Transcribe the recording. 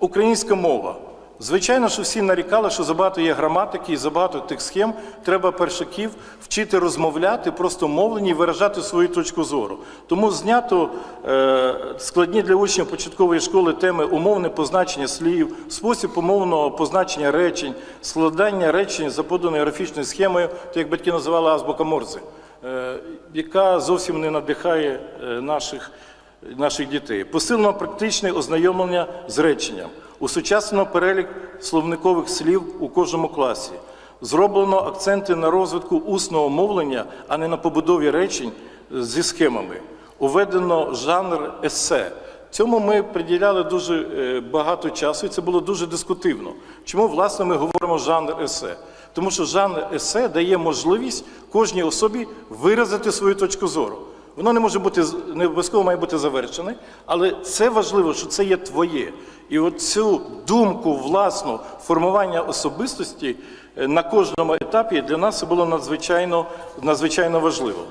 Українська мова. Звичайно, що всі нарікали, що забагато є граматики і забагато тих схем. Треба першаків вчити розмовляти, просто мовлені і виражати свою точку зору. Тому знято е, складні для учнів початкової школи теми умовне позначення слів, спосіб умовного позначення речень, складання речень за поданою графічною схемою, то як батьки називали азбука Морзе, е, яка зовсім не надихає е, наших наших дітей. Посилено практичне ознайомлення з реченням. Усучаснено перелік словникових слів у кожному класі. Зроблено акценти на розвитку усного мовлення, а не на побудові речень зі схемами. Уведено жанр есе. Цьому ми приділяли дуже е, багато часу, і це було дуже дискутивно. Чому, власне, ми говоримо жанр есе? Тому що жанр есе дає можливість кожній особі виразити свою точку зору. Воно не може бути не обов'язково має бути завершене, але це важливо, що це є твоє. І от цю думку власну формування особистості е, на кожному етапі для нас було надзвичайно, надзвичайно важливо.